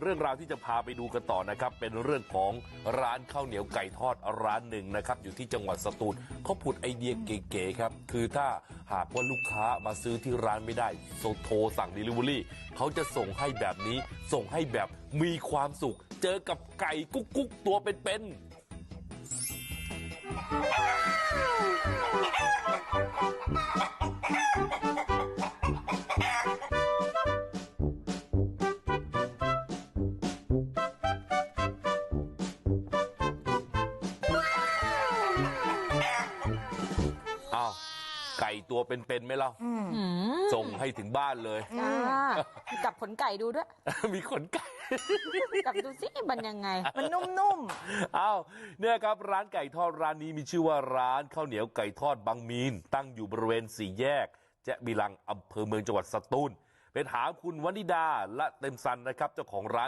เรื่องราวที่จะพาไปดูกันต่อนะครับเป็นเรื่องของร้านข้าวเหนียวไก่ทอดร้านหนึ่งนะครับอยู่ที่จังหวัดสตูลเขาผุดไอเดียเก๋ๆครับคือถ้าหากว่าลูกค้ามาซื้อที่ร้านไม่ได้โทรสั่ง Delivery เขาจะส่งให้แบบนี้ส่งให้แบบมีความสุข เจอกับไก่กุ๊กกุ๊กตัวเป็นๆ อ้าวไก่ตัวเป็นๆไหมเล่าอืมส่งให้ถึงบ้านเลยจ้าจับขนไก่ดูด้วย มีขนไก่จับดูสิมันยังไง มันนุ่มอ้าวเนี่ยครับร้านไก่ทอดร้านนี้มีชื่อว่าร้านข้าวเหนียวไก่ทอดบางมีน ตั้งอยู่บริเวณสี่แยก แจะมีลังอำเภอเมืองจังหวัดสตูลเป็นถามคุณวนิดาและเต็มซันนะครับ เจ้าของร้าน